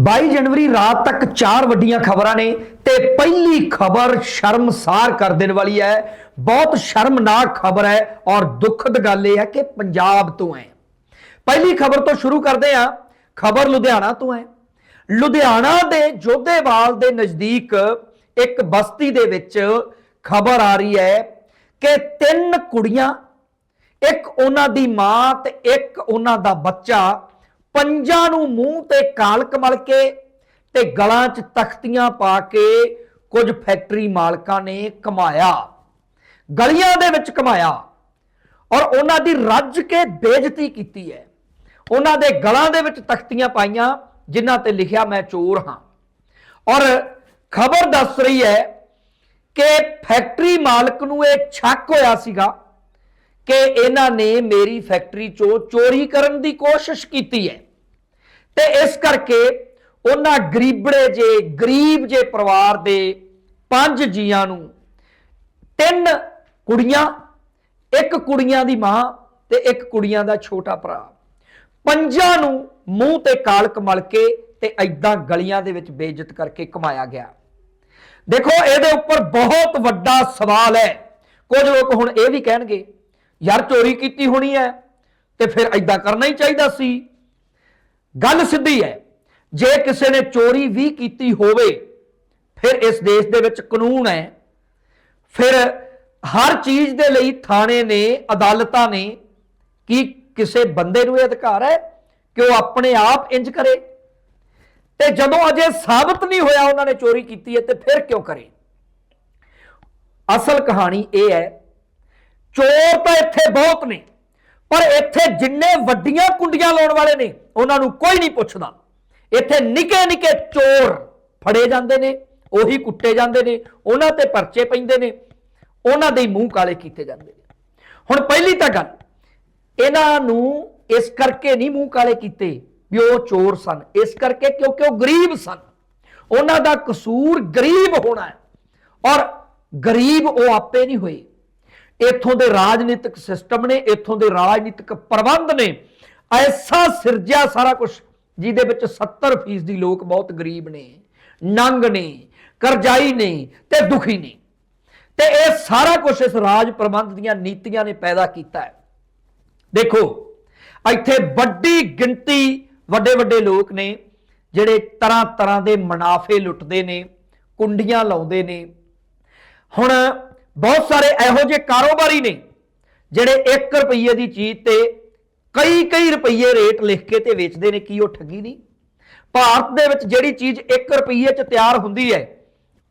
22 ਜਨਵਰੀ ਰਾਤ ਤੱਕ ਚਾਰ ਵੱਡੀਆਂ ਖਬਰਾਂ ਨੇ ਤੇ ਪਹਿਲੀ ਖਬਰ ਸ਼ਰਮਸਾਰ ਕਰ ਦੇਣ ਵਾਲੀ ਹੈ। ਬਹੁਤ ਸ਼ਰਮਨਾਕ ਖਬਰ ਹੈ ਔਰ ਦੁਖਦ ਗੱਲ ਇਹ ਹੈ ਕਿ ਪੰਜਾਬ ਤੋਂ ਹੈ। ਪਹਿਲੀ ਖਬਰ ਤੋਂ ਸ਼ੁਰੂ ਕਰਦੇ ਹਾਂ। ਖਬਰ ਲੁਧਿਆਣਾ ਤੋਂ ਹੈ। ਲੁਧਿਆਣਾ ਦੇ ਜੋਧੇਵਾਲ ਦੇ ਨਜ਼ਦੀਕ ਇੱਕ ਬਸਤੀ ਦੇ ਵਿੱਚ ਖਬਰ ਆ ਰਹੀ ਹੈ ਕਿ ਤਿੰਨ ਕੁੜੀਆਂ, ਇੱਕ ਉਹਨਾਂ ਦੀ ਮਾਂ ਤੇ ਇੱਕ ਉਹਨਾਂ ਦਾ ਬੱਚਾ ਪੰਜਾਂ ਨੂੰ ਮੂੰਹ ਤੇ ਕਾਲਕ ਮਲ ਕੇ ਤੇ ਗਲਾਂ 'ਚ ਤਖਤੀਆਂ ਪਾ ਕੇ ਕੁਝ ਫੈਕਟਰੀ ਮਾਲਕਾਂ ਨੇ ਕਮਾਇਆ। ਗਲੀਆਂ ਦੇ ਵਿੱਚ ਕਮਾਇਆ। ਔਰ ਉਹਨਾਂ ਦੀ ਰੱਜ ਕੇ ਬੇਇੱਜ਼ਤੀ ਕੀਤੀ ਹੈ। ਉਹਨਾਂ ਦੇ ਗਲਾਂ ਦੇ ਵਿੱਚ ਤਖਤੀਆਂ ਪਾਈਆਂ, ਜਿਨ੍ਹਾਂ ਤੇ ਲਿਖਿਆ ਮੈਂ ਚੋਰ ਹਾਂ। ਔਰ ਖਬਰ ਦੱਸ ਰਹੀ ਹੈ ਕਿ ਫੈਕਟਰੀ ਮਾਲਕ ਨੂੰ ਇਹ ਸ਼ੱਕ ਹੋਇਆ ਸੀਗਾ ਕਿ ਇਹਨਾਂ ਨੇ ਮੇਰੀ ਫੈਕਟਰੀ ਚੋਂ ਚੋਰੀ ਕਰਨ ਦੀ ਕੋਸ਼ਿਸ਼ ਕੀਤੀ ਹੈ। ਤੇ ਇਸ ਕਰਕੇ ਉਹਨਾਂ ਗਰੀਬੜੇ ਜੇ, ਗਰੀਬ ਜੇ ਪਰਿਵਾਰ ਦੇ ਪੰਜ ਜੀਆਂ ਨੂੰ ਤਿੰਨ ਕੁੜੀਆਂ, ਇੱਕ ਕੁੜੀਆਂ ਦੀ ਮਾਂ ਤੇ ਇੱਕ ਕੁੜੀਆਂ ਦਾ ਛੋਟਾ ਭਰਾ। ਪੰਜਾਂ ਨੂੰ ਮੂੰਹ ਤੇ ਕਾਲਕ ਮਲ ਕੇ ਤੇ ਐਦਾਂ ਗਲੀਆਂ ਦੇ ਵਿੱਚ ਬੇਇੱਜ਼ਤ ਕਰਕੇ ਕਮਾਇਆ ਗਿਆ। ਦੇਖੋ, ਇਹਦੇ ਉੱਪਰ ਬਹੁਤ ਵੱਡਾ ਸਵਾਲ ਹੈ। ਕੁਝ ਲੋਕ ਹੁਣ ਇਹ ਵੀ ਕਹਿਣਗੇ, ਯਾਰ ਚੋਰੀ ਕੀਤੀ ਹੋਣੀ ਹੈ ਤੇ ਫਿਰ ਐਦਾਂ ਕਰਨਾ ਹੀ ਚਾਹੀਦਾ ਸੀ। ਗੱਲ ਸਿੱਧੀ ਹੈ, ਜੇ ਕਿਸੇ ਨੇ ਚੋਰੀ ਵੀ ਕੀਤੀ ਹੋਵੇ, ਫਿਰ ਇਸ ਦੇਸ਼ ਦੇ ਵਿੱਚ ਕਾਨੂੰਨ ਹੈ। ਫਿਰ ਹਰ ਚੀਜ਼ ਦੇ ਲਈ ਥਾਣੇ ਨੇ, ਅਦਾਲਤਾਂ ਨੇ ਕਿ ਕਿਸੇ ਬੰਦੇ ਨੂੰ ਇਹ ਅਧਿਕਾਰ ਹੈ ਕਿ ਉਹ ਆਪਣੇ ਆਪ ਇੰਜ ਕਰੇ। ਤੇ ਜਦੋਂ ਅਜੇ ਸਾਬਤ ਨਹੀਂ ਹੋਇਆ ਉਹਨਾਂ ਨੇ ਚੋਰੀ ਕੀਤੀ ਹੈ, ਤੇ ਫਿਰ ਕਿਉਂ ਕਰੇ? ਅਸਲ ਕਹਾਣੀ ਇਹ ਹੈ, ਚੋਰ ਤਾਂ ਇੱਥੇ ਬਹੁਤ ਨੇ। ਪਰ ਇੱਥੇ ਜਿੰਨੇ ਵੱਡੀਆਂ ਕੁੰਡੀਆਂ ਲਾਉਣ ਵਾਲੇ ਨੇ, ਉਹਨਾਂ ਨੂੰ ਕੋਈ ਨਹੀਂ ਪੁੱਛਦਾ। ਇੱਥੇ ਨਿੱਕੇ ਨਿੱਕੇ ਚੋਰ ਫੜੇ ਜਾਂਦੇ ਨੇ, ਉਹੀ ਕੁੱਟੇ ਜਾਂਦੇ ਨੇ, ਉਹਨਾਂ ਤੇ ਪਰਚੇ ਪੈਂਦੇ ਨੇ, ਉਹਨਾਂ ਦੇ ਮੂੰਹ ਕਾਲੇ ਕੀਤੇ ਜਾਂਦੇ ਨੇ। ਹੁਣ ਪਹਿਲੀ ਤਾਂ ਗੱਲ, ਇਹਨਾਂ ਨੂੰ ਇਸ ਕਰਕੇ ਨਹੀਂ ਮੂੰਹ ਕਾਲੇ ਕੀਤੇ ਵੀ ਉਹ ਚੋਰ ਸਨ। ਇਸ ਕਰਕੇ ਕਿਉਂਕਿ ਉਹ ਗਰੀਬ ਸਨ। ਉਹਨਾਂ ਦਾ ਕਸੂਰ ਗਰੀਬ ਹੋਣਾ ਹੈ। ਔਰ ਗਰੀਬ ਉਹ ਆਪੇ ਨਹੀਂ ਹੋਏ। ਇੱਥੋਂ ਦੇ ਰਾਜਨੀਤਿਕ ਸਿਸਟਮ ਨੇ, ਇੱਥੋਂ ਦੇ ਰਾਜਨੀਤਿਕ ਪ੍ਰਬੰਧ ਨੇ, ਐਸਾ ਸਿਰਜਿਆ ਸਾਰਾ ਕੁਝ ਜਿਹਦੇ ਵਿੱਚ 70% ਦੀ ਲੋਕ ਬਹੁਤ ਗਰੀਬ ਨੇ, ਨੰਗ ਨੇ, ਕਰਜ਼ਾਈ ਨੇ ਤੇ ਦੁਖੀ ਨੇ। ਤੇ ਇਹ ਸਾਰਾ ਕੁਝ ਇਸ ਰਾਜ ਪ੍ਰਬੰਧ ਦੀਆਂ ਨੀਤੀਆਂ ਨੇ ਪੈਦਾ ਕੀਤਾ ਹੈ। ਦੇਖੋ, ਇੱਥੇ ਵੱਡੀ ਗਿਣਤੀ ਵੱਡੇ ਵੱਡੇ ਲੋਕ ਨੇ, ਜਿਹੜੇ ਤਰ੍ਹਾਂ ਤਰ੍ਹਾਂ ਦੇ ਮੁਨਾਫੇ ਲੁੱਟਦੇ ਨੇ, ਕੁੰਡੀਆਂ ਲਾਉਂਦੇ ਨੇ। ਹੁਣ ਬਹੁਤ ਸਾਰੇ ਇਹੋ ਜਿਹੇ ਕਾਰੋਬਾਰੀ ਨੇ ਜਿਹੜੇ 1 ਰੁਪਏ ਦੀ ਚੀਜ਼ ਤੇ ਕਈ ਕਈ ਰੁਪਏ ਰੇਟ ਲਿਖ ਕੇ ਤੇ ਵੇਚਦੇ ਨੇ, ਕੀ ਉਹ ਠੱਗੀ ਨਹੀਂ? ਭਾਰਤ ਦੇ ਵਿੱਚ ਜਿਹੜੀ ਚੀਜ਼ 1 ਰੁਪਏ 'ਚ ਤਿਆਰ ਹੁੰਦੀ ਹੈ,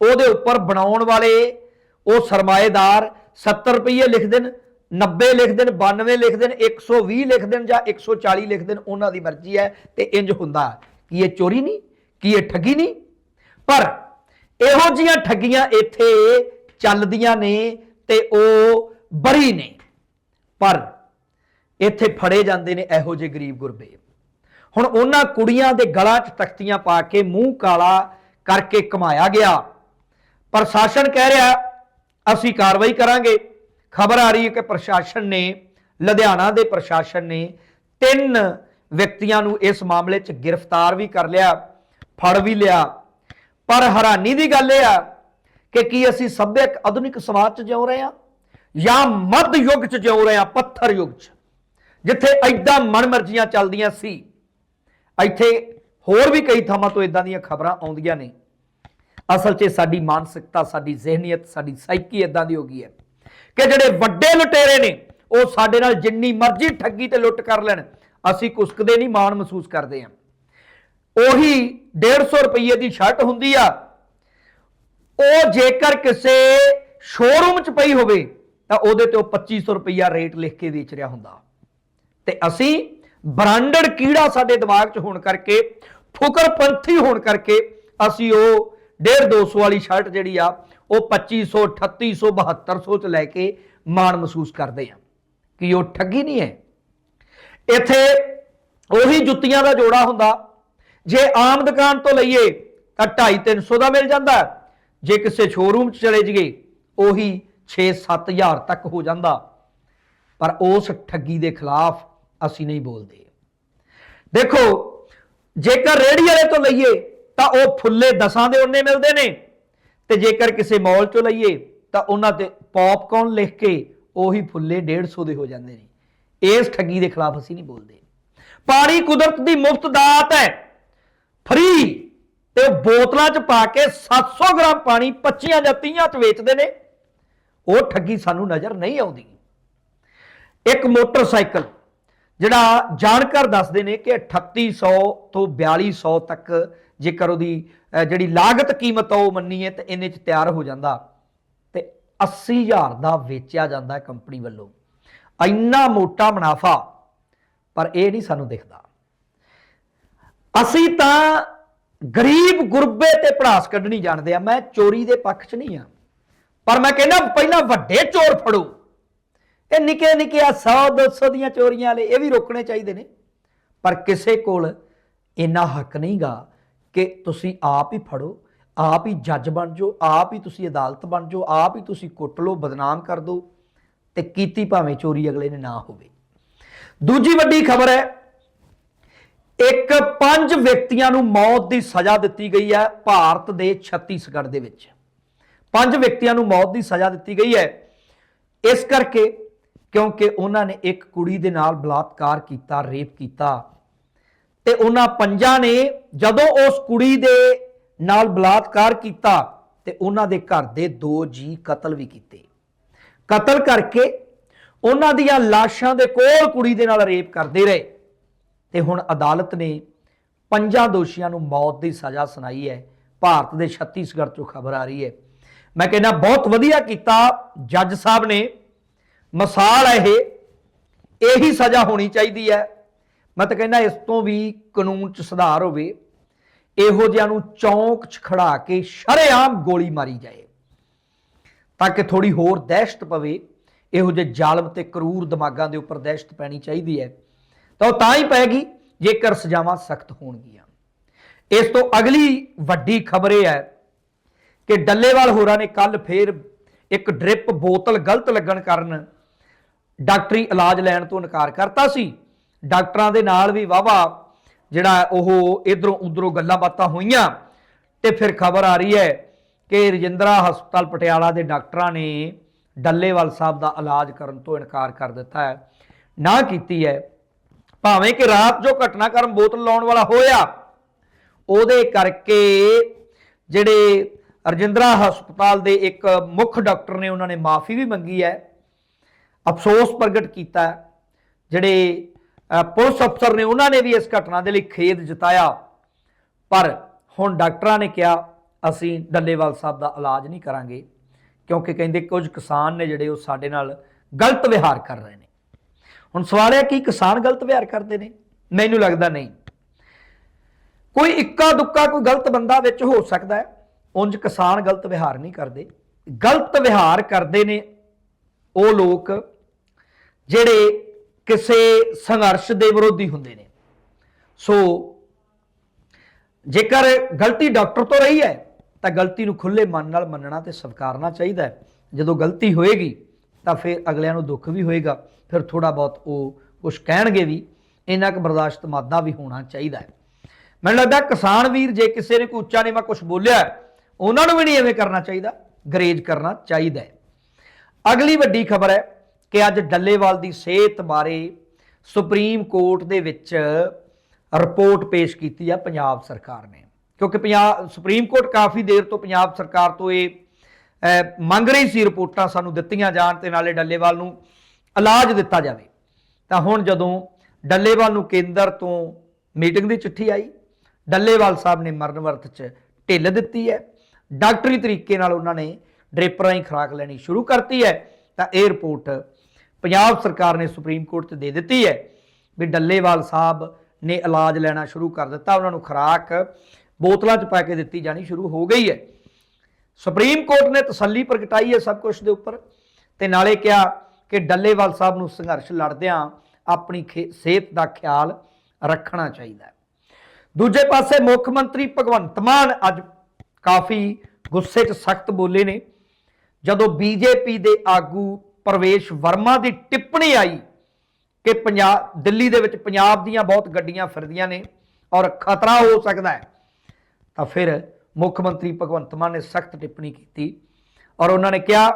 ਉਹਦੇ ਉੱਪਰ ਬਣਾਉਣ ਵਾਲੇ ਉਹ ਸਰਮਾਏਦਾਰ 70 ਰੁਪਏ ਲਿਖ ਦੇਣ 90 ਲਿਖ ਦੇਣ 92 ਲਿਖ ਦੇਣ 120 ਲਿਖ ਦੇਣ ਜਾਂ 140 ਲਿਖ ਦੇਣ, ਉਹਨਾਂ ਦੀ ਮਰਜ਼ੀ ਹੈ ਤੇ ਇੰਜ ਹੁੰਦਾ। ਕੀ ਇਹ ਚੋਰੀ ਨਹੀਂ? ਕੀ ਇਹ ਠੱਗੀ ਨਹੀਂ? ਪਰ ਇਹੋ ਜੀਆਂ ਠੱਗੀਆਂ ਇੱਥੇ ਚੱਲਦੀਆਂ ਨੇ ਤੇ ਉਹ ਬਰੀ ਨੇ। ਪਰ ਇੱਥੇ ਫੜੇ ਜਾਂਦੇ ਨੇ ਇਹੋ ਜਿਹੇ ਗਰੀਬ ਗੁਰਬੇ ਹੁਣ ਉਹਨਾਂ ਕੁੜੀਆਂ ਦੇ ਗਲਾਂ 'ਚ ਤਖਤੀਆਂ ਪਾ ਕੇ ਮੂੰਹ ਕਾਲਾ ਕਰਕੇ ਕਮਾਇਆ ਗਿਆ। ਪ੍ਰਸ਼ਾਸਨ ਕਹਿ ਰਿਹਾ, ਅਸੀਂ ਕਾਰਵਾਈ ਕਰਾਂਗੇ। ਖਬਰ ਆ ਰਹੀ ਹੈ ਕਿ ਪ੍ਰਸ਼ਾਸਨ ਨੇ, ਲੁਧਿਆਣਾ ਦੇ ਪ੍ਰਸ਼ਾਸਨ ਨੇ ਤਿੰਨ ਵਿਅਕਤੀਆਂ ਨੂੰ ਇਸ ਮਾਮਲੇ 'ਚ ਗ੍ਰਿਫਤਾਰ ਵੀ ਕਰ ਲਿਆ, ਫੜ ਵੀ ਲਿਆ। ਪਰ ਹੈਰਾਨੀ ਦੀ ਗੱਲ ਇਹ ਆ ਕਿ ਕੀ ਅਸੀਂ ਸਭਿਅਕ ਆਧੁਨਿਕ ਸਮਾਜ 'ਚ ਜਿਉ ਰਹੇ ਹਾਂ ਜਾਂ ਮੱਧ ਯੁੱਗ 'ਚ ਜਿਉ ਰਹੇ ਹਾਂ, ਪੱਥਰ ਯੁੱਗ 'ਚ? ਜਿੱਥੇ ਐਦਾਂ ਮਨਮਰਜ਼ੀਆਂ ਚੱਲਦੀਆਂ ਸੀ, ਇੱਥੇ ਹੋਰ ਵੀ ਕਈ ਥਾਵਾਂ ਤੋਂ ਇਦਾਂ ਦੀਆਂ ਖਬਰਾਂ ਆਉਂਦੀਆਂ ਨੇ। ਅਸਲ 'ਚ ਸਾਡੀ ਮਾਨਸਿਕਤਾ, ਸਾਡੀ ਜ਼ਿਹਨੀਅਤ, ਸਾਡੀ ਸਾਈਕੀ ਇਦਾਂ ਦੀ ਹੋ ਗਈ ਹੈ ਕਿ ਜਿਹੜੇ ਵੱਡੇ ਲੁਟੇਰੇ ਨੇ, ਉਹ ਸਾਡੇ ਨਾਲ ਜਿੰਨੀ ਮਰਜ਼ੀ ਠੱਗੀ ਤੇ ਲੁੱਟ ਕਰ ਲੈਣ, ਅਸੀਂ ਕੁਸਕਦੇ ਨਹੀਂ, ਮਾਣ ਮਹਿਸੂਸ ਕਰਦੇ ਹਾਂ। ਉਹੀ 150 ਰੁਪਏ ਦੀ ਸ਼ਰਟ ਹੁੰਦੀ ਆ ਉਹ ਜੇਕਰ ਕਿਸੇ ਸ਼ੋਰੂਮ 'ਚ ਪਈ ਹੋਵੇ, ਤਾਂ ਉਹਦੇ ਤੇ ਉਹ 2500 ਰੁਪਈਆ ਰੇਟ ਲਿਖ ਕੇ ਵੇਚ ਰਿਹਾ ਹੁੰਦਾ। ਤੇ ਅਸੀਂ ਬ੍ਰਾਂਡਡ ਕੀੜਾ ਸਾਡੇ ਦਿਮਾਗ 'ਚ ਹੋਣ ਕਰਕੇ ਫੁਕਰਪੰਥੀ ਹੋਣ ਕਰਕੇ, ਅਸੀਂ ਉਹ 1.5 200 ਵਾਲੀ ਸ਼ਰਟ ਜਿਹੜੀ ਆ, ਉਹ 2500 3800 7200 ਚ ਲੈ ਕੇ ਮਾਣ ਮਹਿਸੂਸ ਕਰਦੇ ਆ। ਕਿ ਉਹ ਠੱਗੀ ਨਹੀਂ ਹੈ। ਇੱਥੇ ਉਹੀ ਜੁੱਤੀਆਂ ਦਾ ਜੋੜਾ ਹੁੰਦਾ। ਜੇ ਆਮ ਦੁਕਾਨ ਤੋਂ ਲਈਏ, ਤਾਂ 2.5 300 ਦਾ ਮਿਲ ਜਾਂਦਾ। ਜੇ ਕਿਸੇ ਸ਼ੋਰੂਮ 'ਚ ਚਲੇ ਜੀਏ ਉਹੀ 6-7000 ਤੱਕ ਹੋ ਜਾਂਦਾ। ਪਰ ਉਸ ਠੱਗੀ ਦੇ ਖਿਲਾਫ ਅਸੀਂ ਨਹੀਂ ਬੋਲਦੇ। ਦੇਖੋ, ਜੇਕਰ ਰੇੜੀ ਵਾਲੇ ਤੋਂ ਲਈਏ, ਤਾਂ ਉਹ ਫੁੱਲੇ ਦਸਾਂ ਦੇ ਉਹਨੇ ਮਿਲਦੇ ਨੇ। ਤੇ ਜੇਕਰ ਕਿਸੇ ਮਾਲ ਚੋਂ ਲਈਏ, ਤਾਂ ਉਹਨਾਂ ਤੇ ਪੌਪਕੌਰਨ ਲਿਖ ਕੇ ਉਹੀ ਫੁੱਲੇ 150 ਦੇ ਹੋ ਜਾਂਦੇ ਨੇ। ਇਸ ਠੱਗੀ ਦੇ ਖਿਲਾਫ ਅਸੀਂ ਨਹੀਂ ਬੋਲਦੇ। ਪਾਣੀ ਕੁਦਰਤ ਦੀ ਮੁਫਤ ਦਾਤ ਹੈ। ਫਰੀ। ਤੇ ਬੋਤਲਾਂ 'ਚ ਪਾ ਕੇ 700 ਗ੍ਰਾਮ ਪਾਣੀ 25 ਜਾਂ 30 'ਚ ਵੇਚਦੇ ਨੇ। ਉਹ ਠੱਗੀ ਸਾਨੂੰ ਨਜ਼ਰ ਨਹੀਂ ਆਉਂਦੀ। ਇੱਕ ਮੋਟਰਸਾਈਕਲ, ਜਿਹੜਾ ਜਾਣਕਾਰ ਦੱਸਦੇ ਨੇ ਕਿ 3800 ਤੋਂ 4200 ਤੱਕ ਜੇਕਰ ਉਹਦੀ ਜਿਹੜੀ ਲਾਗਤ ਕੀਮਤ ਆ, ਉਹ ਮੰਨੀਏ ਤੇ ਇਹਨੇ ਚ ਤਿਆਰ ਹੋ ਜਾਂਦਾ ਤੇ 80000 ਦਾ ਵੇਚਿਆ ਜਾਂਦਾ ਕੰਪਨੀ ਵੱਲੋਂ। ਇੰਨਾ ਮੋਟਾ ਮੁਨਾਫਾ, ਪਰ ਇਹ ਨਹੀਂ ਸਾਨੂੰ ਦਿਖਦਾ। ਅਸੀਂ ਤਾਂ ਗਰੀਬ ਗੁਰਬੇ ਤੇ ਪੜਾਸ ਕੱਢਣੀ ਜਾਣਦੇ ਆ। ਮੈਂ ਚੋਰੀ ਦੇ ਪੱਖ 'ਚ ਨਹੀਂ ਆ। ਪਰ ਮੈਂ ਕਹਿੰਦਾ ਪਹਿਲਾਂ ਵੱਡੇ ਚੋਰ ਫੜੋ। ਇਹ ਨਿੱਕੇ ਨਿੱਕੇ ਆ 100 200 ਦੀਆਂ ਚੋਰੀਆਂ ਵਾਲੇ, ਇਹ ਵੀ ਰੋਕਣੇ ਚਾਹੀਦੇ ਨੇ। ਪਰ ਕਿਸੇ ਕੋਲ ਇੰਨਾ ਹੱਕ ਨਹੀਂਗਾ ਕਿ ਤੁਸੀਂ ਆਪ ਹੀ ਫੜੋ, ਆਪ ਹੀ ਜੱਜ ਬਣ ਜਾਓ, ਆਪ ਹੀ ਤੁਸੀਂ ਅਦਾਲਤ ਬਣ ਜਾਓ, ਆਪ ਹੀ ਤੁਸੀਂ ਕੁੱਟ ਲਓ, ਬਦਨਾਮ ਕਰ ਦਿਓ ਤੇ ਕੀਤੀ ਭਾਵੇਂ ਚੋਰੀ ਅਗਲੇ ਨੇ ਨਾ ਹੋਵੇ। ਦੂਜੀ ਵੱਡੀ ਖਬਰ ਹੈ ਇੱਕ ਪੰਜ ਵਿਅਕਤੀਆਂ ਨੂੰ ਮੌਤ ਦੀ ਸਜ਼ਾ ਦਿੱਤੀ ਗਈ ਹੈ ਭਾਰਤ ਦੇ ਛੱਤੀਸਗੜ੍ਹ ਦੇ ਵਿੱਚ। ਪੰਜ ਵਿਅਕਤੀਆਂ ਨੂੰ ਮੌਤ ਦੀ ਸਜ਼ਾ ਦਿੱਤੀ ਗਈ ਹੈ। ਇਸ ਕਰਕੇ ਕਿਉਂਕਿ ਉਹਨਾਂ ਨੇ ਇੱਕ ਕੁੜੀ ਦੇ ਨਾਲ ਬਲਾਤਕਾਰ ਕੀਤਾ, ਰੇਪ ਕੀਤਾ ਤੇ ਉਹਨਾਂ ਪੰਜਾਂ ਨੇ ਜਦੋਂ ਉਸ ਕੁੜੀ ਦੇ ਨਾਲ ਬਲਾਤਕਾਰ ਕੀਤਾ ਤੇ ਉਹਨਾਂ ਦੇ ਘਰ ਦੇ ਦੋ ਜੀ ਕਤਲ ਵੀ ਕੀਤੇ। ਕਤਲ ਕਰਕੇ ਉਹਨਾਂ ਦੀਆਂ ਲਾਸ਼ਾਂ ਦੇ ਕੋਲ ਕੁੜੀ ਦੇ ਨਾਲ ਰੇਪ ਕਰਦੇ ਰਹੇ। ਤੇ ਹੁਣ ਅਦਾਲਤ ਨੇ ਪੰਜਾਂ ਦੋਸ਼ੀਆਂ ਨੂੰ ਮੌਤ ਦੀ ਸਜ਼ਾ ਸੁਣਾਈ ਹੈ। ਭਾਰਤ ਦੇ ਛੱਤੀਸਗੜ੍ਹ ਤੋਂ ਖਬਰ ਆ ਰਹੀ ਹੈ। ਮੈਂ ਕਹਿੰਦਾ ਬਹੁਤ ਵਧੀਆ ਕੀਤਾ। ਜੱਜ ਸਾਹਿਬ ਨੇ ਮਿਸਾਲ ਹੈ ਇਹ। ਇਹੀ ਸਜ਼ਾ ਹੋਣੀ ਚਾਹੀਦੀ ਹੈ। ਮੈਂ ਤਾਂ ਕਹਿੰਦਾ ਇਸ ਤੋਂ ਵੀ ਕਾਨੂੰਨ 'ਚ ਸੁਧਾਰ ਹੋਵੇ। ਇਹੋ ਜਿਹਿਆਂ ਨੂੰ ਚੌਂਕ 'ਚ ਖੜਾ ਕੇ ਸ਼ਰੇਆਮ ਗੋਲੀ ਮਾਰੀ ਜਾਏ। ਤਾਂ ਕਿ ਥੋੜੀ ਹੋਰ ਦਹਿਸ਼ਤ ਪਵੇ। ਇਹੋ ਜਿਹੇ ਜ਼ਾਲਮ ਤੇ ਕਰੂਰ ਦਿਮਾਗਾਂ ਦੇ ਉੱਪਰ ਦਹਿਸ਼ਤ ਪੈਣੀ ਚਾਹੀਦੀ ਹੈ। ਤਾਂ ਉਹ ਤਾਂ ਹੀ ਪਏਗੀ ਜੇਕਰ ਸਜ਼ਾਵਾਂ ਸਖਤ ਹੋਣਗੀਆਂ। ਇਸ ਤੋਂ ਅਗਲੀ ਵੱਡੀ ਖਬਰ ਇਹ ਹੈ ਕਿ ਡੱਲੇਵਾਲ ਹੋਰਾਂ ਨੇ ਕੱਲ ਫੇਰ ਇੱਕ ਡ੍ਰਿਪ ਬੋਤਲ ਗਲਤ ਲੱਗਣ ਕਾਰਨ ਡਾਕਟਰੀ ਇਲਾਜ ਲੈਣ ਤੋਂ ਇਨਕਾਰ ਕਰਤਾ ਸੀ। ਡਾਕਟਰਾਂ ਦੇ ਨਾਲ ਵੀ ਵਾਵਾ ਜਿਹੜਾ ਉਹ ਇਧਰੋਂ ਉਧਰੋਂ ਗੱਲਾਂ ਬਾਤਾਂ ਹੋਈਆਂ ਤੇ ਫਿਰ ਖਬਰ ਆ ਰਹੀ ਹੈ ਕਿ ਰਜਿੰਦਰਾ ਹਸਪਤਾਲ ਪਟਿਆਲਾ ਦੇ ਡਾਕਟਰਾਂ ਨੇ ਡੱਲੇਵਾਲ ਸਾਹਿਬ ਦਾ ਇਲਾਜ ਕਰਨ ਤੋਂ ਇਨਕਾਰ ਕਰ ਦਿੱਤਾ ਹੈ। ਨਾ ਕੀਤੀ ਹੈ ਭਾਵੇਂ ਕਿ ਰਾਤ ਜੋ ਘਟਨਾਕ੍ਰਮ ਬੋਤਲ ਲਾਉਣ ਵਾਲਾ ਹੋਇਆ, ਉਹਦੇ ਕਰਕੇ ਜਿਹੜੇ ਰਜਿੰਦਰਾ ਹਸਪਤਾਲ ਦੇ ਇੱਕ ਮੁੱਖ ਡਾਕਟਰ ਨੇ ਉਹਨਾਂ ਨੇ ਮਾਫੀ ਵੀ ਮੰਗੀ ਹੈ, ਅਫਸੋਸ ਪ੍ਰਗਟ ਕੀਤਾ ਜਿਹੜੇ ਪੁਲਿਸ ਅਫਸਰ ਨੇ ਉਹਨਾਂ ਨੇ ਵੀ ਇਸ ਘਟਨਾ ਦੇ ਲਈ ਖੇਦ ਜਤਾਇਆ। ਪਰ ਹੁਣ ਡਾਕਟਰਾਂ ਨੇ ਕਿਹਾ, ਅਸੀਂ ਡੱਲੇਵਾਲ ਸਾਹਿਬ ਦਾ ਇਲਾਜ ਨਹੀਂ ਕਰਾਂਗੇ, ਕਿਉਂਕਿ ਕਹਿੰਦੇ ਕੁਝ ਕਿਸਾਨ ਨੇ ਜਿਹੜੇ ਉਹ ਸਾਡੇ ਨਾਲ ਗਲਤ ਵਿਹਾਰ ਕਰ ਰਹੇ ਨੇ। ਹੁਣ ਸਵਾਲ ਹੈ ਕਿ ਕਿਸਾਨ ਗਲਤ ਵਿਹਾਰ ਕਰਦੇ ਨੇ? ਮੈਨੂੰ ਲੱਗਦਾ ਨਹੀਂ। ਕੋਈ ਇੱਕਾ ਦੁੱਕਾ ਕੋਈ ਗਲਤ ਬੰਦਾ ਵਿੱਚ ਹੋ ਸਕਦਾ ਹੈ। ਉਂਝ ਕਿਸਾਨ ਗਲਤ ਵਿਹਾਰ ਨਹੀਂ ਕਰਦੇ। ਗਲਤ ਵਿਹਾਰ ਕਰਦੇ ਨੇ ਉਹ ਲੋਕ ਜਿਹੜੇ ਕਿਸੇ ਸੰਘਰਸ਼ ਦੇ ਵਿਰੋਧੀ ਹੁੰਦੇ ਨੇ। ਸੋ ਜੇਕਰ ਗਲਤੀ ਡਾਕਟਰ ਤੋਂ ਰਹੀ ਹੈ, ਤਾਂ ਗਲਤੀ ਨੂੰ ਖੁੱਲੇ ਮਨ ਨਾਲ ਮੰਨਣਾ ਤੇ ਸਵੀਕਾਰਨਾ ਚਾਹੀਦਾ ਹੈ। ਜਦੋਂ ਗਲਤੀ ਹੋਏਗੀ ਤਾਂ ਫਿਰ ਅਗਲਿਆਂ ਨੂੰ ਦੁੱਖ ਵੀ ਹੋਏਗਾ। ਫਿਰ ਥੋੜਾ ਬਹੁਤ ਉਹ ਕੁਝ ਕਹਿਣਗੇ ਵੀ, ਇੰਨਾ ਕੁ ਬਰਦਾਸ਼ਤ ਮਾਦਾ ਵੀ ਹੋਣਾ ਚਾਹੀਦਾ ਹੈ। ਮੈਨੂੰ ਲੱਗਦਾ ਕਿਸਾਨ ਵੀਰ ਜੇ ਕਿਸੇ ਨੇ ਕੋਈ ਉੱਚਾ ਨੀਵਾਂ ਕੁਝ ਬੋਲਿਆ ਉਹਨਾਂ ਨੂੰ ਵੀ ਨਹੀਂ ਐਵੇਂ ਕਰਨਾ ਚਾਹੀਦਾ, ਗਰੇਜ ਕਰਨਾ ਚਾਹੀਦਾ ਹੈ। ਅਗਲੀ ਵੱਡੀ ਖਬਰ ਹੈ ਕਿ ਅੱਜ ਡੱਲੇਵਾਲ ਦੀ ਸਿਹਤ ਬਾਰੇ ਸੁਪਰੀਮ ਕੋਰਟ ਦੇ ਵਿੱਚ ਰਿਪੋਰਟ ਪੇਸ਼ ਕੀਤੀ ਹੈ ਪੰਜਾਬ ਸਰਕਾਰ ਨੇ। ਕਿਉਂਕਿ ਪੰਜਾਬ, ਸੁਪਰੀਮ ਕੋਰਟ ਕਾਫੀ ਦੇਰ ਤੋਂ ਪੰਜਾਬ ਸਰਕਾਰ ਤੋਂ ਇਹ ਮੰਗ ਰਹੀ ਸੀ ਰਿਪੋਰਟਾਂ ਸਾਨੂੰ ਦਿੱਤੀਆਂ ਜਾਣ ਤੇ ਨਾਲੇ ਡੱਲੇਵਾਲ ਨੂੰ ਇਲਾਜ ਦਿੱਤਾ ਜਾਵੇ। ਤਾਂ ਹੁਣ ਜਦੋਂ ਡੱਲੇਵਾਲ ਨੂੰ ਕੇਂਦਰ ਤੋਂ ਮੀਟਿੰਗ ਦੀ ਚਿੱਠੀ ਆਈ, ਡੱਲੇਵਾਲ ਸਾਹਿਬ ਨੇ ਮਰਨ ਵਰਤ 'ਚ ਢਿੱਲ ਦਿੱਤੀ ਹੈ। ਡਾਕਟਰੀ ਤਰੀਕੇ ਨਾਲ ਉਹਨਾਂ ਨੇ ਡ੍ਰਿਪ ਹੀ ਖੁਰਾਕ ਲੈਣੀ ਸ਼ੁਰੂ ਕਰਤੀ ਹੈ। ਤਾਂ ਇਹ ਰਿਪੋਰਟ ਪੰਜਾਬ ਸਰਕਾਰ ਨੇ ਸੁਪਰੀਮ ਕੋਰਟ 'ਚ ਦੇ ਦਿੱਤੀ ਹੈ ਵੀ ਡੱਲੇਵਾਲ ਸਾਹਿਬ ਨੇ ਇਲਾਜ ਲੈਣਾ ਸ਼ੁਰੂ ਕਰ ਦਿੱਤਾ। ਉਹਨਾਂ ਨੂੰ ਖੁਰਾਕ ਬੋਤਲਾਂ 'ਚ ਪਾ ਕੇ ਦਿੱਤੀ ਜਾਣੀ ਸ਼ੁਰੂ ਹੋ ਗਈ ਹੈ। ਸੁਪਰੀਮ ਕੋਰਟ ਨੇ ਤਸੱਲੀ ਪ੍ਰਗਟਾਈ ਹੈ ਸਭ ਕੁਝ ਦੇ ਉੱਪਰ ਤੇ ਨਾਲੇ ਕਿਹਾ ਕਿ ਡੱਲੇਵਾਲ ਸਾਹਿਬ ਨੂੰ ਸੰਘਰਸ਼ ਲੜਦਿਆਂ ਆਪਣੀ ਖੇ- ਸਿਹਤ ਦਾ ਖਿਆਲ ਰੱਖਣਾ ਚਾਹੀਦਾ ਹੈ। ਦੂਜੇ ਪਾਸੇ ਮੁੱਖ ਮੰਤਰੀ ਭਗਵੰਤ ਮਾਨ ਅੱਜ ਕਾਫੀ ਗੁੱਸੇ 'ਚ ਸਖਤ ਬੋਲੇ ਨੇ। ਜਦੋਂ ਬੀਜੇਪੀ ਦੇ ਆਗੂ ਪ੍ਰਵੇਸ਼ ਵਰਮਾ ਦੀ ਟਿੱਪਣੀ ਆਈ ਕਿ ਪੰਜਾਬ ਦਿੱਲੀ ਦੇ ਵਿੱਚ ਪੰਜਾਬ ਦੀਆਂ ਬਹੁਤ ਗੱਡੀਆਂ ਫਿਰਦੀਆਂ ਨੇ ਔਰ ਖਤਰਾ ਹੋ ਸਕਦਾ ਹੈ, ਤਾਂ ਫਿਰ ਮੁੱਖ ਮੰਤਰੀ ਭਗਵੰਤ ਮਾਨ ਨੇ ਸਖਤ ਟਿੱਪਣੀ ਕੀਤੀ ਔਰ ਉਹਨਾਂ ਨੇ ਕਿਹਾ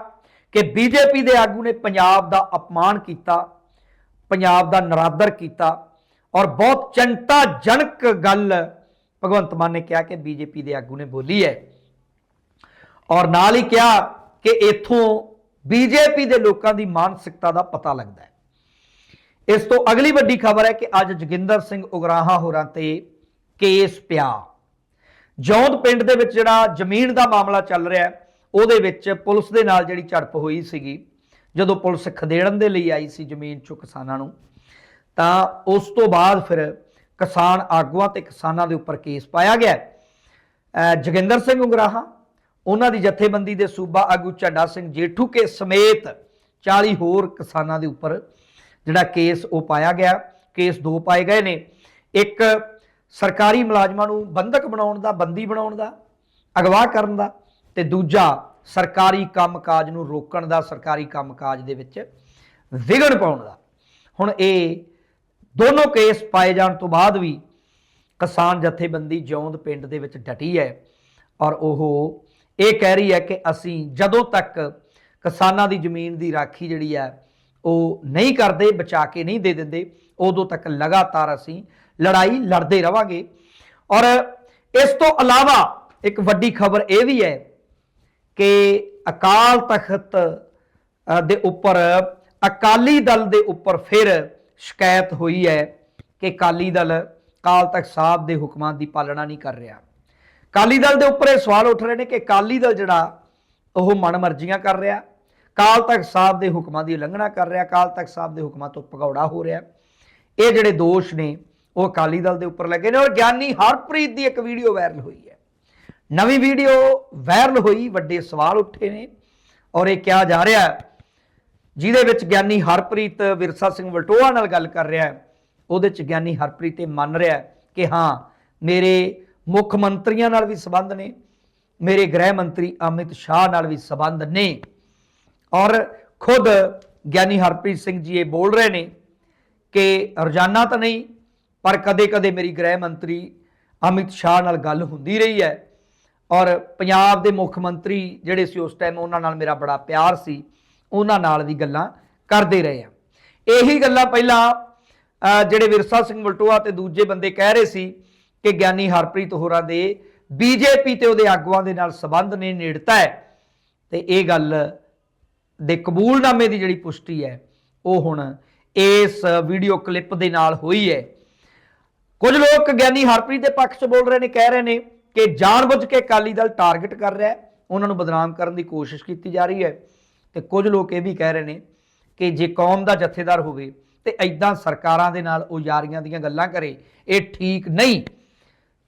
ਕਿ ਬੀਜੇਪੀ ਦੇ ਆਗੂ ਨੇ ਪੰਜਾਬ ਦਾ ਅਪਮਾਨ ਕੀਤਾ, ਪੰਜਾਬ ਦਾ ਨਰਾਦਰ ਕੀਤਾ ਔਰ ਬਹੁਤ ਚਿੰਤਾਜਨਕ ਗੱਲ ਭਗਵੰਤ ਮਾਨ ਨੇ ਕਿਹਾ ਕਿ ਬੀਜੇਪੀ ਦੇ ਆਗੂ ਨੇ ਬੋਲੀ ਹੈ ਔਰ ਨਾਲ ਹੀ ਕਿਹਾ ਕਿ ਇਥੋਂ ਬੀਜੇਪੀ ਦੇ ਲੋਕਾਂ ਦੀ ਮਾਨਸਿਕਤਾ ਦਾ ਪਤਾ ਲੱਗਦਾ ਹੈ। ਇਸ ਤੋਂ ਅਗਲੀ ਵੱਡੀ ਖਬਰ ਹੈ ਕਿ ਅੱਜ ਜੋਗਿੰਦਰ ਸਿੰਘ ਉਗਰਾਹਾ ਹੋਰਾਂ ਤੇ ਕੇਸ ਪਿਆ। ਜੌਂਦ ਪਿੰਡ ਦੇ ਵਿੱਚ ਜਿਹੜਾ ਜ਼ਮੀਨ ਦਾ ਮਾਮਲਾ ਚੱਲ ਰਿਹਾ ਉਹਦੇ ਵਿੱਚ ਪੁਲਿਸ ਦੇ ਨਾਲ ਜਿਹੜੀ ਝੜਪ ਹੋਈ ਸੀਗੀ। ਜਦੋਂ ਪੁਲਿਸ ਖਦੇੜਨ ਦੇ ਲਈ ਆਈ ਸੀ ਜ਼ਮੀਨ ਚੋਂ ਕਿਸਾਨਾਂ ਨੂੰ, ਤਾਂ ਉਸ ਤੋਂ ਬਾਅਦ ਫਿਰ ਕਿਸਾਨ ਆਗੂਆਂ ਤੇ ਕਿਸਾਨਾਂ ਦੇ ਉੱਪਰ ਕੇਸ ਪਾਇਆ ਗਿਆ ਅਹ ਜੋਗਿੰਦਰ ਸਿੰਘ ਉਗਰਾਹਾ, ਉਹਨਾਂ ਦੀ ਜਥੇਬੰਦੀ ਦੇ ਸੂਬਾ ਆਗੂ ਝੰਡਾ ਸਿੰਘ ਜੇਠੂ ਕੇ ਸਮੇਤ 40 ਹੋਰ ਕਿਸਾਨਾਂ ਦੇ ਉੱਪਰ ਜਿਹੜਾ ਕੇਸ ਉਹ ਪਾਇਆ ਗਿਆ। ਕੇਸ ਦੋ ਪਾਏ ਗਏ ਨੇ। ਇੱਕ ਸਰਕਾਰੀ ਮੁਲਾਜ਼ਮਾਂ ਨੂੰ ਬੰਧਕ ਬਣਾਉਣ ਦਾ, ਬੰਦੀ ਬਣਾਉਣ ਦਾ, ਅਗਵਾ ਕਰਨ ਦਾ ਤੇ ਦੂਜਾ ਸਰਕਾਰੀ ਕੰਮਕਾਜ ਨੂੰ ਰੋਕਣ ਦਾ, ਸਰਕਾਰੀ ਕੰਮਕਾਜ ਦੇ ਵਿੱਚ ਵਿਘਨ ਪਾਉਣ ਦਾ। ਹੁਣ ਇਹ ਦੋਨੋਂ ਕੇਸ ਪਾਏ ਜਾਣ ਤੋਂ ਬਾਅਦ ਵੀ ਕਿਸਾਨ ਜਥੇਬੰਦੀ ਜੌਂਦ ਪਿੰਡ ਦੇ ਵਿੱਚ ਡਟੀ ਹੈ ਔਰ ਉਹ ਇਹ ਕਹਿ ਰਹੀ ਹੈ ਕਿ ਅਸੀਂ ਜਦੋਂ ਤੱਕ ਕਿਸਾਨਾਂ ਦੀ ਜ਼ਮੀਨ ਦੀ ਰਾਖੀ ਜਿਹੜੀ ਹੈ ਉਹ ਨਹੀਂ ਕਰਦੇ, ਬਚਾ ਕੇ ਨਹੀਂ ਦੇ ਦਿੰਦੇ। ਉਦੋਂ ਤੱਕ ਲਗਾਤਾਰ ਅਸੀਂ ਲੜਾਈ ਲੜਦੇ ਰਵਾਂਗੇ। ਔਰ ਇਸ ਤੋਂ ਇਲਾਵਾ ਇੱਕ ਵੱਡੀ ਖਬਰ ਇਹ ਵੀ ਹੈ ਕਿ ਅਕਾਲ ਤਖਤ ਦੇ ਉੱਪਰ, ਅਕਾਲੀ ਦਲ ਦੇ ਉੱਪਰ ਫਿਰ ਸ਼ਿਕਾਇਤ ਹੋਈ ਹੈ ਕਿ ਅਕਾਲੀ ਦਲ ਅਕਾਲ ਤਖਤ ਸਾਹਿਬ ਦੇ ਹੁਕਮਾਂ ਦੀ ਪਾਲਣਾ ਨਹੀਂ ਕਰ ਰਿਹਾ। ਅਕਾਲੀ ਦਲ ਦੇ ਉੱਪਰ ਇਹ ਸਵਾਲ ਉੱਠ ਰਹੇ ਨੇ ਕਿ ਅਕਾਲੀ ਦਲ ਜਿਹੜਾ, ਉਹ ਮਨਮਰਜ਼ੀਆਂ ਕਰ ਰਿਹਾ। ਅਕਾਲ ਤਖਤ ਸਾਹਿਬ ਦੇ ਹੁਕਮਾਂ ਦੀ ਉਲੰਘਣਾ ਕਰ ਰਿਹਾ, ਅਕਾਲ ਤਖਤ ਸਾਹਿਬ ਦੇ ਹੁਕਮਾਂ ਤੋਂ ਭਗੌੜਾ ਹੋ ਰਿਹਾ। ਇਹ ਜਿਹੜੇ ਦੋਸ਼ ਨੇ, ਉਹ ਅਕਾਲੀ ਦਲ ਦੇ ਉੱਪਰ ਲੱਗੇ ਨੇ ਔਰ ਗਿਆਨੀ ਹਰਪ੍ਰੀਤ ਦੀ ਇੱਕ ਵੀਡੀਓ ਵਾਇਰਲ ਹੋਈ ਹੈ। ਨਵੀਂ ਵੀਡੀਓ ਵਾਇਰਲ ਹੋਈ, ਵੱਡੇ ਸਵਾਲ ਉੱਠੇ ਨੇ ਔਰ ਇਹ ਕਿਹਾ ਜਾ ਰਿਹਾ ਜਿਹਦੇ ਵਿੱਚ ਗਿਆਨੀ ਹਰਪ੍ਰੀਤ ਵਿਰਸਾ ਸਿੰਘ ਵਲਟੋਆ ਨਾਲ ਗੱਲ ਕਰ ਰਿਹਾ ਹੈ, ਉਹਦੇ ਚ ਗਿਆਨੀ ਹਰਪ੍ਰੀਤ ਇਹ ਮੰਨ ਰਿਹਾ ਕਿ ਹਾਂ, ਮੇਰੇ ਮੁੱਖ ਮੰਤਰੀਆਂ ਨਾਲ ਵੀ ਸਬੰਧ ਨੇ, ਮੇਰੇ ਗ੍ਰਹਿ ਮੰਤਰੀ ਅਮਿਤ ਸ਼ਾਹ ਨਾਲ ਵੀ ਸਬੰਧ ਨੇ। ਔਰ ਖੁਦ ਗਿਆਨੀ ਹਰਪ੍ਰੀਤ ਸਿੰਘ ਜੀ ਇਹ ਬੋਲ ਰਹੇ ਨੇ ਕਿ ਰੋਜ਼ਾਨਾ ਤਾਂ ਨਹੀਂ, ਪਰ ਕਦੇ-ਕਦੇ ਮੇਰੀ ਗ੍ਰਹਿ ਮੰਤਰੀ ਅਮਿਤ ਸ਼ਾਹ ਨਾਲ ਗੱਲ ਹੁੰਦੀ ਰਹੀ ਹੈ ਔਰ ਪੰਜਾਬ ਦੇ ਮੁੱਖ ਮੰਤਰੀ ਜਿਹੜੇ ਸੀ ਉਸ ਟਾਈਮ ਉਹਨਾਂ ਨਾਲ ਮੇਰਾ ਬੜਾ ਪਿਆਰ ਸੀ, ਉਹਨਾਂ ਨਾਲ ਵੀ ਗੱਲਾਂ ਕਰਦੇ ਰਹੇ ਆ ਇਹੀ ਗੱਲਾਂ ਪਹਿਲਾਂ ਜਿਹੜੇ ਵਿਰਸਾ ਸਿੰਘ ਵਲਟੋਆ ਤੇ ਦੂਜੇ ਬੰਦੇ ਕਹਿ ਰਹੇ ਸੀ ਕਿ ਗਿਆਨੀ ਹਰਪ੍ਰੀਤ ਹੋਰਾਂ ਦੇ ਬੀਜੇਪੀ ਤੇ ਉਹਦੇ ਆਗੂਆਂ ਦੇ ਨਾਲ ਸੰਬੰਧ ਨੇ ਨੇੜਤਾ ਹੈ। ਤੇ ਇਹ ਗੱਲ ਦੇ ਕਬੂਲਨਾਮੇ ਦੀ ਜਿਹੜੀ ਪੁਸ਼ਟੀ ਹੈ, ਉਹ ਹੁਣ ਇਸ ਵੀਡੀਓ ਕਲਿੱਪ ਦੇ ਨਾਲ ਹੋਈ ਹੈ। ਕੁਝ ਲੋਕ ਗਿਆਨੀ ਹਰਪ੍ਰੀਤ ਦੇ ਪੱਖ 'ਚ ਬੋਲ ਰਹੇ ਨੇ, ਕਹਿ ਰਹੇ ਨੇ ਕਿ ਜਾਣਬੁੱਝ ਕੇ ਅਕਾਲੀ ਦਲ ਟਾਰਗੇਟ ਕਰ ਰਿਹਾ ਹੈ, ਉਹਨਾਂ ਨੂੰ ਬਦਨਾਮ ਕਰਨ ਦੀ ਕੋਸ਼ਿਸ਼ ਕੀਤੀ ਜਾ ਰਹੀ ਹੈ। ਤੇ ਕੁਝ ਲੋਕ ਇਹ ਵੀ ਕਹਿ ਰਹੇ ਨੇ ਕਿ ਜੇ ਕੌਮ ਦਾ ਜਥੇਦਾਰ ਹੋਵੇ ਤੇ ਐਦਾਂ ਸਰਕਾਰਾਂ ਦੇ ਨਾਲ ਉਹ ਯਾਰੀਆਂ ਦੀਆਂ ਗੱਲਾਂ ਕਰੇ, ਇਹ ਠੀਕ ਨਹੀਂ।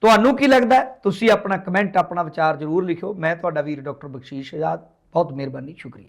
ਤੁਹਾਨੂੰ ਕੀ ਲੱਗਦਾ ਤੁਸੀਂ ਆਪਣਾ ਕਮੈਂਟ ਆਪਣਾ ਵਿਚਾਰ ਜ਼ਰੂਰ ਲਿਖਿਓ। ਮੈਂ ਤੁਹਾਡਾ ਵੀਰ ਡਾਕਟਰ ਬਖਸ਼ੀਸ਼ ਆਜ਼ਾਦ। ਬਹੁਤ ਮਿਹਰਬਾਨੀ, ਸ਼ੁਕਰੀਆ।